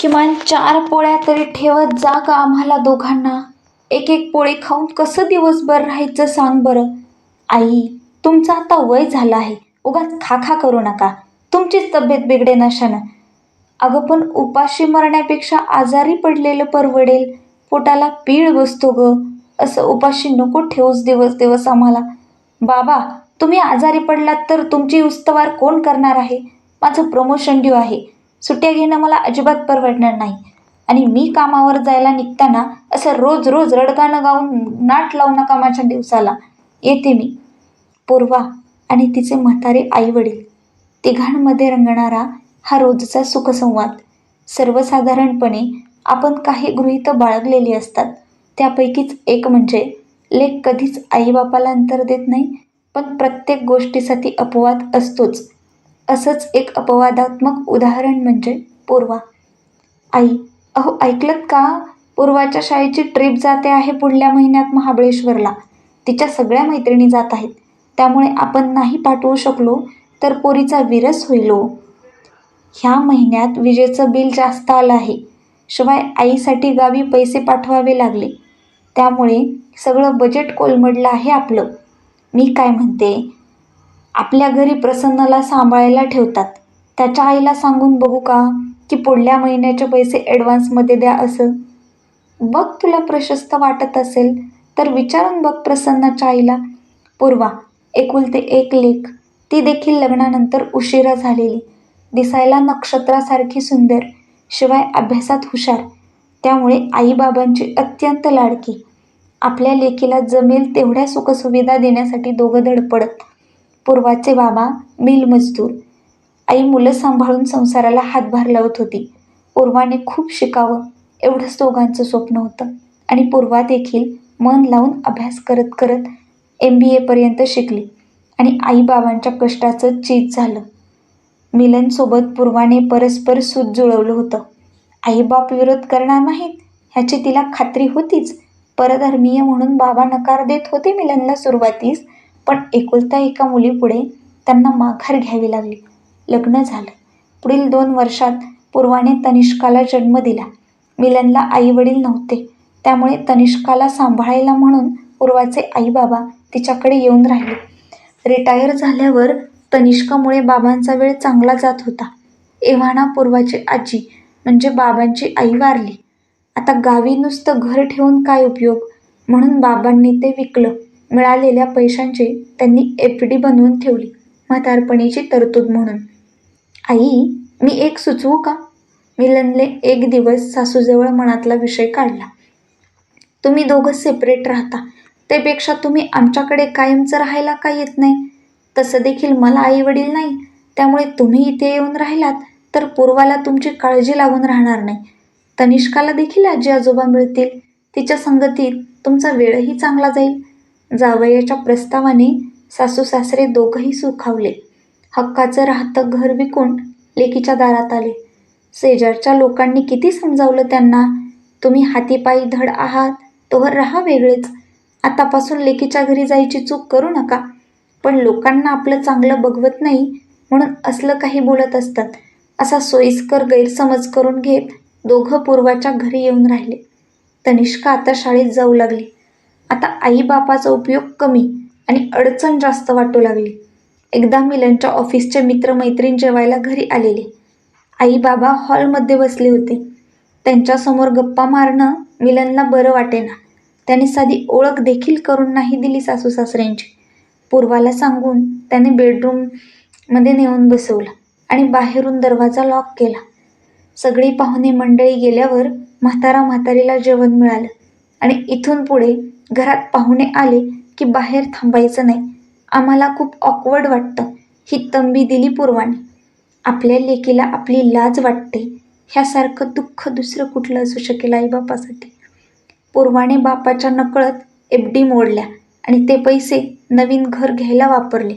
किमान चार पोळ्या तरी ठेवत जा का आम्हाला दोघांना. एक एक पोळी खाऊन कसं दिवसभर राहायचं सांग बरं. आई तुमचं आता वय झालं आहे. उगाच खा खा करू नका. तुमचीच तब्येत बिघडे नशानं. अगं पण उपाशी मरण्यापेक्षा आजारी पडलेलं परवडेल. पोटाला पीळ बसतो ग. असं उपाशी नको ठेवूस दिवस दिवस आम्हाला. बाबा तुम्ही आजारी पडलात तर तुमची उस्तवार कोण करणार आहे? माझं प्रमोशन ड्यू आहे. सुट्ट्या घेणं मला अजिबात परवडणार नाही. आणि मी कामावर जायला निघताना असं रोज रोज रडगाणं गाऊन नाट लावू नका माझ्या दिवसाला. येते मी. पूर्वा आणि तिचे म्हातारे आईवडील. तिघांमध्ये रंगणारा हा रोजचा सुखसंवाद. सर्वसाधारणपणे आपण काही गृहीत बाळगलेली असतात. त्यापैकीच एक म्हणजे लेख कधीच आईबापाला अंतर देत नाही पण प्रत्येक गोष्टीसाठी अपवाद असतोच. असंच एक अपवादात्मक उदाहरण म्हणजे पूर्वा. आई अहो ऐकलत का? पूर्वाच्या शाळेची ट्रिप जाते आहे पुढल्या महिन्यात महाबळेश्वरला. तिच्या सगळ्या मैत्रिणी जात आहेत. त्यामुळे आपण नाही पाठवू शकलो तर पोरीचा विरस होईल ह्या महिन्यात विजेचं बिल जास्त आलं आहे. शिवाय आईसाठी गावी पैसे पाठवावे लागले. त्यामुळे सगळं बजेट कोलमडलं आहे आपलं. मी काय म्हणते? आपल्या घरी प्रसन्नला सांभाळायला ठेवतात. त्याच्या आईला सांगून बघू का की पुढल्या महिन्याचे पैसे ॲडव्हान्समध्ये द्या असं? बघ तुला प्रशस्त वाटत असेल तर विचारून बघ प्रसन्नाच्या आईला. पूर्वा एकुलते एक लेख. ती देखील लग्नानंतर उशिरा झालेली. दिसायला नक्षत्रासारखी सुंदर शिवाय अभ्यासात हुशार. त्यामुळे आईबाबांची अत्यंत लाडकी. आपल्या लेकीला जमेल तेवढ्या सुखसुविधा देण्यासाठी दोघं धडपडत. पूर्वाचे बाबा मिल मजदूर. आई मुलं सांभाळून संसाराला हातभार लावत होती. पूर्वाने खूप शिकावं एवढंच दोघांचं स्वप्न होतं. आणि पूर्वा देखील मन लावून अभ्यास करत करत एम बी एपर्यंत शिकली आणि आईबाबांच्या कष्टाचं चीज झालं. मिलनसोबत पूर्वाने परस्पर सूत जुळवलं होतं. आईबाप विरोध करणार नाहीत ह्याची तिला खात्री होतीच. परधर्मीय म्हणून बाबा नकार देत होते मिलनला सुरुवातीस. पण एकुलत्या एका मुलीपुढे त्यांना माघार घ्यावी लागली. लग्न झालं. पुढील दोन वर्षात पूर्वाने तनिष्काला जन्म दिला. मिलनला आईवडील नव्हते. त्यामुळे तनिष्काला सांभाळायला म्हणून पूर्वाचे आईबाबा तिच्याकडे येऊन राहिले. रिटायर झाल्यावर तनिष्कामुळे बाबांचा वेळ चांगला जात होता. एव्हाना पूर्वाची आजी म्हणजे बाबांची आई वारली. आता गावी नुसतं घर ठेवून काय उपयोग? म्हणून बाबांनी ते विकलं. मिळालेल्या पैशांचे त्यांनी एफ डी बनवून ठेवली. म्हातारपणीची तरतूद म्हणून. आई मी एक सुचवू का मिलनले एक दिवस सासूजवळ मनातला विषय काढला. तुम्ही दोघं सेपरेट राहता. त्यापेक्षा तुम्ही आमच्याकडे कायमचं राहायला का येत नाही? तसं देखील मला आई वडील नाही. त्यामुळे तुम्ही इथे येऊन राहिलात तर पूर्वाला तुमची काळजी लागून राहणार नाही. तनिष्काला देखील आजी आजोबा मिळतील. तिच्या संगतीत तुमचा वेळही चांगला जाईल. जावयाच्या प्रस्तावाने सासू सासरे दोघंही सुखावले. हक्काचं राहतं घर विकून लेकीच्या दारात आले. शेजारच्या लोकांनी किती समजावलं त्यांना तुम्ही हातीपायी धड आहात तोवर राहा वेगळेच. आतापासून लेकीच्या घरी जायची चूक करू नका. पण लोकांना आपलं चांगलं बघवत नाही म्हणून असलं काही बोलत असतात. असा सोयीस्कर गैरसमज करून घेत दोघं पूर्वाच्या घरी येऊन राहिले. तनिष्का आता शाळेत जाऊ लागली. आता आईबापाचा उपयोग कमी आणि अडचण जास्त वाटू लागली. एकदा मिलनच्या ऑफिसचे मित्रमैत्रीण जेवायला घरी आलेले. आईबाबा हॉलमध्ये बसले होते. त्यांच्यासमोर गप्पा मारणं मिलनला बरं वाटेना. त्याने साधी ओळख देखील करून नाही दिली सासू सासऱ्यांची. पूर्वाला सांगून त्याने बेडरूममध्ये नेऊन बसवलं आणि बाहेरून दरवाजा लॉक केला. सगळी पाहुणे मंडळी गेल्यावर म्हातारा म्हातारीला जेवण मिळालं. आणि इथून पुढे घरात पाहुणे आले की बाहेर थांबायचं नाही. आम्हाला खूप ऑकवर्ड वाटतं. ही तंबी दिली पूर्वाने. आपल्या लेकीला आपली लाज वाटते. ह्यासारखं दुःख दुसरं कुठलं असू शकेल आईबापासाठी? पूर्वाने बापाच्या नकळत एफ डी मोडल्या आणि ते पैसे नवीन घर घ्यायला वापरले.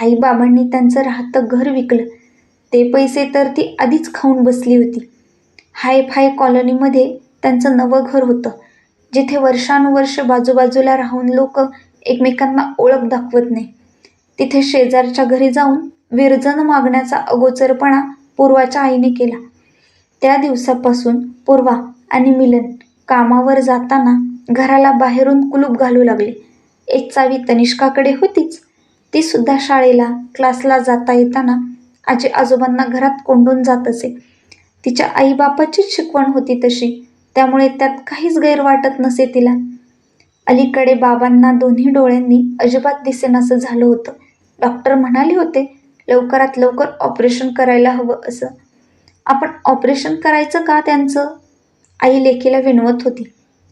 आईबाबांनी त्यांचं राहतं घर विकलं. ते पैसे तर ती आधीच खाऊन बसली होती. हाय फाय कॉलनीमध्ये त्यांचं नवं घर होतं. जिथे वर्षानुवर्ष बाजूबाजूला राहून लोक एकमेकांना ओळख दाखवत नाही. तिथे शेजारच्या घरी जाऊन विरजन मागण्याचा अगोचरपणा पूर्वाच्या आईने केला. त्या दिवसापासून पूर्वा आणि मिलन कामावर जाताना घराला बाहेरून कुलूप घालू लागले. एक चावी तनिष्काकडे होतीच. ती सुद्धा शाळेला क्लासला जाता येताना आजी आजोबांना घरात कोंडून जात असे. तिच्या आईबापाचीच शिकवण होती तशी. त्यामुळे त्यात काहीच गैर वाटत नसे तिला. अलीकडे बाबांना दोन्ही डोळ्यांनी अजिबात दिसेनासं झालं होतं. डॉक्टर म्हणाले होते लवकरात लवकर ऑपरेशन करायला हवं असं. आपण ऑपरेशन करायचं का त्यांचं? आई लेखीला विनवत होती.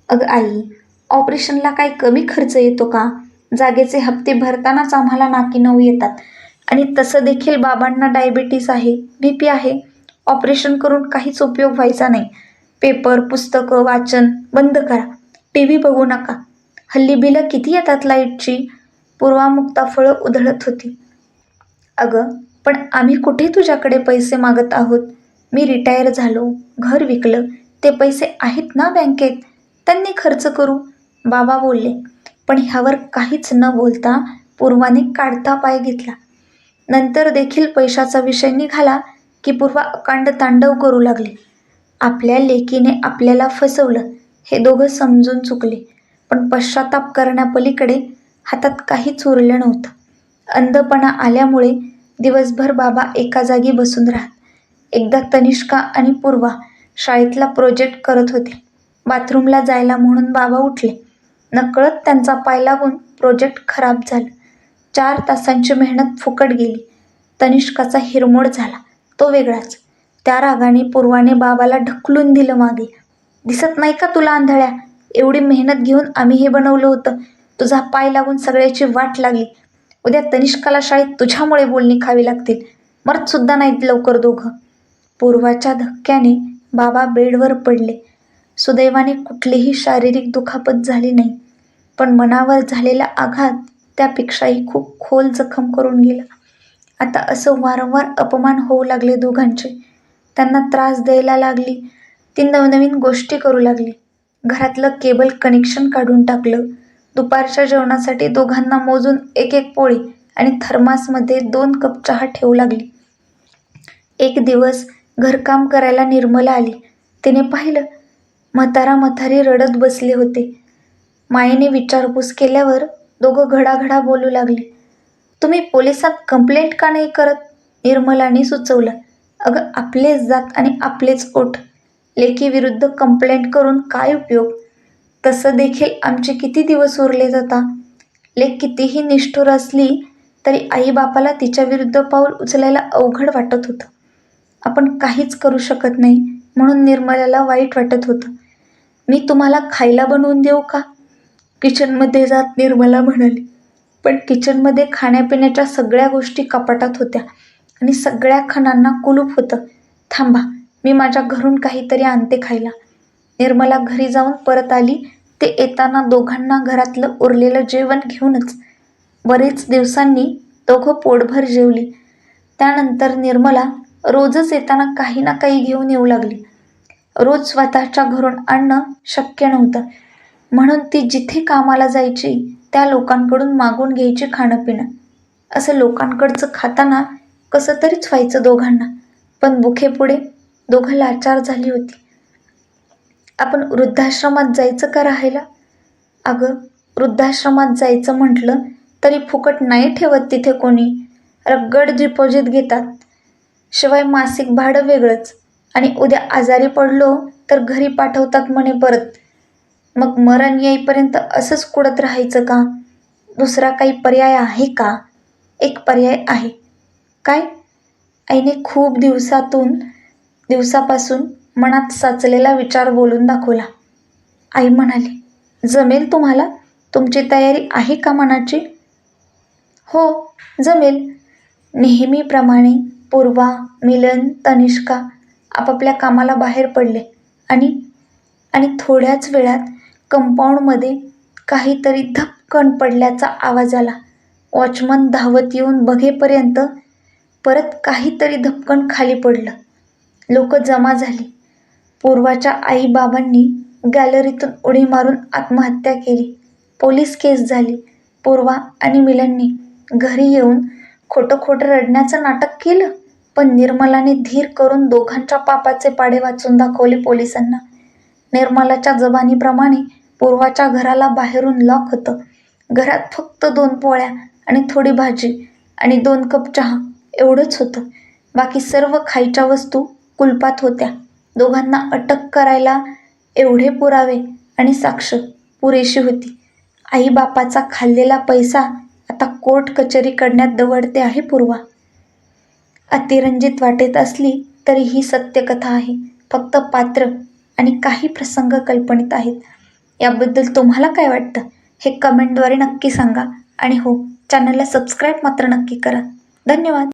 अगं आई ऑपरेशनला काही कमी खर्च येतो का? जागेचे हप्ते भरतानाच आम्हाला नाकी नऊ येतात. आणि तसं देखील बाबांना डायबिटीस आहे बी पी आहे. ऑपरेशन करून काहीच उपयोग व्हायचा नाही. पेपर पुस्तकं वाचन बंद करा. टी व्ही बघू नका. हल्ली बिलं किती येतात लाईटची? पूर्वामुक्ता फळं उधळत होती. अगं पण आम्ही कुठे तुझ्याकडे पैसे मागत आहोत? मी रिटायर झालो घर विकलं. ते पैसे आहेत ना बँकेत? त्यांनी खर्च करू. बाबा बोलले पण ह्यावर काहीच न बोलता पूर्वाने काढता पाय घेतला. नंतर देखील पैशाचा विषय निघाला की पूर्वा अकांड तांडव करू लागले. आपल्या लेकीने आपल्याला फसवलं हे दोघं समजून चुकले. पण पश्चाताप करण्यापलीकडे हातात काहीच उरलं नव्हतं. अंधपणा आल्यामुळे दिवसभर बाबा एका जागी बसून राहत. एकदा तनिष्का आणि पूर्वा शाळेतला प्रोजेक्ट करत होते. बाथरूमला जायला म्हणून बाबा उठले. नकळत त्यांचा पाय लागून प्रोजेक्ट खराब झालं. चार तासांची मेहनत फुकट गेली. तनिष्काचा हिरमोड झाला. तो वेगळाच. त्या रागाने पूर्वाने बाबाला ढकलून दिलं मागे. दिसत नाही का तुला आंधळ्या? एवढी मेहनत घेऊन आम्ही हे बनवलं होतं. तुझा पाय लागून सगळ्याची वाट लागली. उद्या तनिष्काला शाळेत तुझ्यामुळे बोलणी खावी लागतील. मरत सुद्धा नाहीत लवकर दोघं. पूर्वाच्या धक्क्याने बाबा बेडवर पडले. सुदैवाने कुठलीही शारीरिक दुखापत झाली नाही. पण मनावर झालेला आघात त्यापेक्षाही खूप खोल जखम करून गेला. आता असं वारंवार अपमान होऊ लागले दोघांचे. त्यांना त्रास द्यायला लागली. ती नवनवीन गोष्टी करू लागली. घरातलं केबल कनेक्शन काढून टाकलं. दुपारच्या जेवणासाठी दोघांना मोजून एक एक पोळी आणि थर्मासमध्ये दोन कप चहा ठेवू लागली. एक दिवस घरकाम करायला निर्मला आली. तिने पाहिलं म्हातारा म्हातारी रडत बसले होते. मायेने विचारपूस केल्यावर दोघं घडाघडा बोलू लागले. तुम्ही पोलिसात कंप्लेंट का नाही करत? निर्मलाने सुचवलं. अगं आपलेच जात आणि आपलेच ओठ. लेकीविरुद्ध कंप्लेंट करून काय उपयोग? तसं देखील आमचे किती दिवस उरले जाता? लेक कितीही निष्ठुर असली तरी आईबापाला तिच्याविरुद्ध पाऊल उचलायला अवघड वाटत होतं. आपण काहीच करू शकत नाही म्हणून निर्मलाला वाईट वाटत होतं. मी तुम्हाला खायला बनवून देऊ का? किचनमध्ये जात निर्मला म्हणाली. पण किचनमध्ये खाण्यापिण्याच्या सगळ्या गोष्टी कपाटात होत्या. आणि सगळ्या खणांना कुलूप होतं. थांबा मी माझ्या घरून काहीतरी आणते खायला. निर्मला घरी जाऊन परत आली. ते येताना दोघांना घरातलं उरलेलं जेवण घेऊनच. बरेच दिवसांनी दोघं पोटभर जेवली. त्यानंतर निर्मला रोजच येताना काही ना काही घेऊन येऊ लागली. रोज स्वतःच्या घरून आणणं शक्य नव्हतं. म्हणून ती जिथे कामाला जायची त्या लोकांकडून मागून घ्यायची खाणं पिणं असं लोकांकडचं खाताना कसं तरीच व्हायचं दोघांना. पण बुखेपुढे दोघं लाचार झाली होती. आपण वृद्धाश्रमात जायचं का राहायला? अगं वृद्धाश्रमात जायचं म्हटलं तरी फुकट नाही ठेवत तिथे कोणी. रगड डिपॉझिट घेतात. शिवाय मासिक भाडं वेगळंच. आणि उद्या आजारी पडलो तर घरी पाठवतात म्हणे परत. मग मरण येईपर्यंत असंच कुडत राहायचं का? दुसरा काही पर्याय आहे का? एक पर्याय आहे. काय? आईने खूप दिवसातून दिवसापासून मनात साचलेला विचार बोलून दाखवला. आई म्हणाली जमेल तुम्हाला? तुमची तयारी आहे का मनाची? हो जमेल. नेहमीप्रमाणे पूर्वा मिलन तनिष्का आपापल्या कामाला बाहेर पडले आणि आणि थोड्याच वेळात कंपाऊंडमध्ये काहीतरी धपकन पडल्याचा आवाज आला. वॉचमन धावत येऊन बघेपर्यंत परत काहीतरी धपकन खाली पडलं. लोक जमा झाली. पूर्वाच्या आईबाबांनी गॅलरीतून उडी मारून आत्महत्या केली. पोलीस केस झाली. पूर्वा आणि मिलननी घरी येऊन खोटं खोटं रडण्याचं नाटक केलं. पण निर्मलाने धीर करून दोघांच्या पापाचे पाडे वाचून दाखवले पोलिसांना. निर्मलाच्या जबानीप्रमाणे पूर्वाच्या घराला बाहेरून लॉक होतं. घरात फक्त दोन पोळ्या आणि थोडी भाजी आणि दोन कप चहा. एवढंच होतं. बाकी सर्व खायच्या वस्तू कुलपात होत्या. दोघांना अटक करायला एवढे पुरावे आणि साक्ष पुरेशी होती. आई बापाचा खाल्लेला पैसा आता कोर्ट कचेरी करण्यात दवडते आहे पूर्वा. अतिरंजित वाटेत असली तरी ही सत्यकथा आहे. फक्त पात्र आणि काही प्रसंग कल्पनित आहेत. याबद्दल तुम्हाला काय वाटतं? हे कमेंटद्वारे नक्की सांगा. आणि हो चॅनलला सबस्क्राईब मात्र नक्की करा. धन्यवाद.